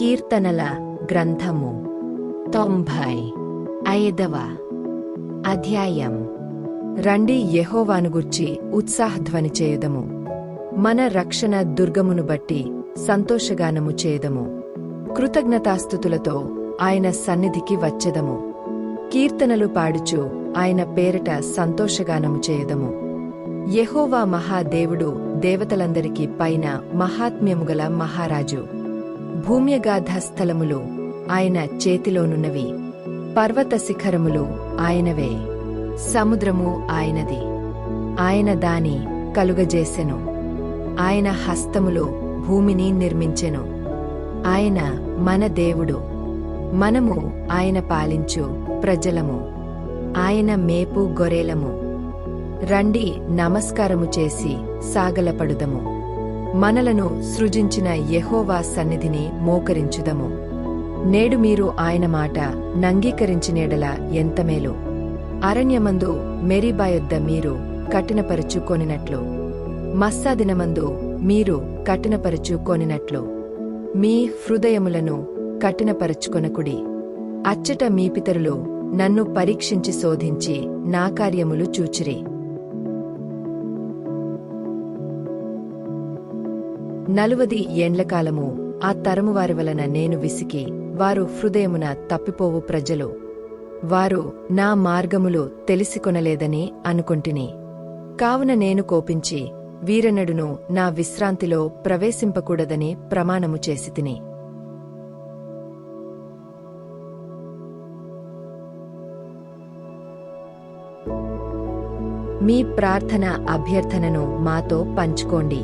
కీర్తనల గ్రంథము తొంభై ఐదవ అధ్యాయం రండి యెహోవాను గుర్చి ఉత్సాహధ్వని చేయుదము మన రక్షణ దుర్గమును బట్టి సంతోషగానము చేయుదము కృతజ్ఞతాస్థుతులతో ఆయన సన్నిధికి వచ్చెదము కీర్తనలు పాడుచు ఆయన పేరట సంతోషగానము చేయదము యహోవా మహాదేవుడు దేవతలందరికీ పైన మహాత్మ్యముగల మహారాజు భూమ్యగాధ స్థలములు ఆయన చేతిలోనున్నవి. పర్వత శిఖరములు ఆయనవే. సముద్రము ఆయనది. ఆయన దాని కలుగజేసెను. ఆయన హస్తములో భూమిని నిర్మించెను. ఆయన మన దేవుడు. మనము ఆయన పాలించు ప్రజలము. ఆయన మేపు గొరేలము రండి నమస్కారము చేసి సాగలపడుదము. మనలను సృజించిన యెహోవా సన్నిధిని మోకరించుదము. నేడు మీరు ఆయన మాట నంగీకరించినేడల ఎంతమేలు అరణ్యమందు మెరీబాయొద్ద మీరు కఠినపరుచుకొనినట్లు. మస్సాదినమందు మీరు కఠినపరుచుకొనినట్లు. మీ హృదయములను కఠినపరుచుకొనకుడి. అచ్చట మీ పితరులు నన్ను పరీక్షించి శోధించి నా కార్యములు చూచిరి. నలువది ఏండ్లకాలము ఆ తరమువారి వలన నేను విసికి వారు హృదయమున తప్పిపోవు ప్రజలు. వారు నా మార్గములు తెలిసికొనలేదని అనుకొంటిని. కావున నేను కోపించి వీరనడును నా విశ్రాంతిలో ప్రవేశింపకూడదని ప్రమాణము చేసి తిని మీ ప్రార్థన అభ్యర్థనను మాతో పంచుకోండి.